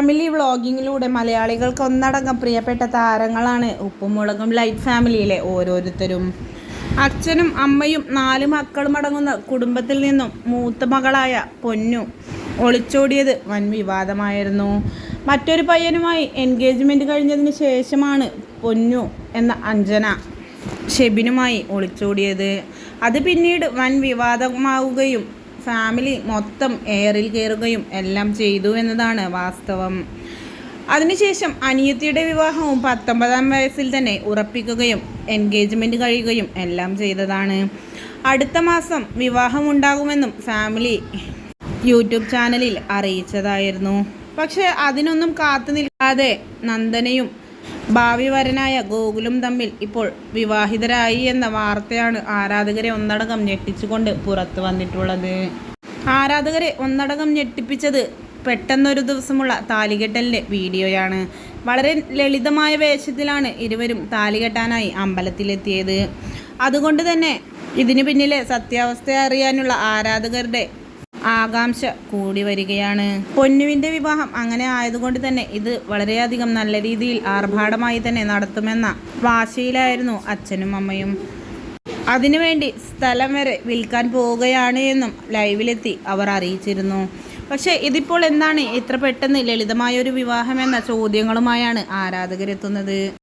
Family വ്ളോഗിങ്ങിലൂടെ മലയാളികൾക്ക് ഒന്നടങ്കം പ്രിയപ്പെട്ട താരങ്ങളാണ് ഉപ്പുമുളകും ലൈറ്റ് ഫാമിലിയിലെ ഓരോരുത്തരും. അച്ഛനും അമ്മയും നാല് മക്കളും അടങ്ങുന്ന കുടുംബത്തിൽ നിന്നും മൂത്ത മകളായ പൊന്നു ഒളിച്ചോടിയത് വൻ വിവാദമായിരുന്നു. മറ്റൊരു പയ്യനുമായി എൻഗേജ്മെന്റ് കഴിഞ്ഞതിന് ശേഷമാണ് പൊന്നു എന്ന അഞ്ജന ഷെബിനുമായി ഒളിച്ചോടിയത്. അത് പിന്നീട് വൻ വിവാദമാവുകയും ഫാമിലി മൊത്തം എയറിൽ കയറുകയും എല്ലാം ചെയ്തു എന്നതാണ് വാസ്തവം. അതിനുശേഷം അനിയത്തിയുടെ വിവാഹവും പത്തൊമ്പതാം വയസ്സിൽ തന്നെ ഉറപ്പിക്കുകയും എൻഗേജ്മെന്റ് കഴിയുകയും എല്ലാം ചെയ്തതാണ്. അടുത്ത മാസം വിവാഹമുണ്ടാകുമെന്നും ഫാമിലി യൂട്യൂബ് ചാനലിൽ അറിയിച്ചതായിരുന്നു. പക്ഷേ അതിനൊന്നും കാത്തു നിൽക്കാതെ നന്ദനയും ഭാവി വരനായ ഗോകുലും തമ്മിൽ ഇപ്പോൾ വിവാഹിതരായി എന്ന വാർത്തയാണ് ആരാധകരെ ഒന്നടങ്കം ഞെട്ടിച്ചുകൊണ്ട് പുറത്തു വന്നിട്ടുള്ളത്. ആരാധകരെ ഒന്നടങ്കം ഞെട്ടിപ്പിച്ചത് പെട്ടെന്നൊരു ദിവസമുള്ള താലികെട്ടലിന്റെ വീഡിയോയാണ്. വളരെ ലളിതമായ വേഷത്തിലാണ് ഇരുവരും താലികെട്ടാനായി അമ്പലത്തിലെത്തിയത്. അതുകൊണ്ട് തന്നെ ഇതിനു പിന്നിലെ സത്യാവസ്ഥ അറിയാനുള്ള ആരാധകരുടെ ആകാംക്ഷ കൂടി വരികയാണ്. പൊന്നുവിന്റെ വിവാഹം അങ്ങനെ ആയതുകൊണ്ട് തന്നെ ഇത് വളരെയധികം നല്ല രീതിയിൽ ആർഭാടമായി തന്നെ നടത്തുമെന്ന വാശിയിലായിരുന്നു അച്ഛനും അമ്മയും. അതിനുവേണ്ടി സ്ഥലം വരെ വിൽക്കാൻ പോവുകയാണ് എന്നും ലൈവിലെത്തി അവർ അറിയിച്ചിരുന്നു. പക്ഷേ ഇതിപ്പോൾ എന്താണ് ഇത്ര പെട്ടെന്ന് ലളിതമായ ഒരു വിവാഹം എന്ന ചോദ്യങ്ങളുമായാണ് ആരാധകരെത്തുന്നത്.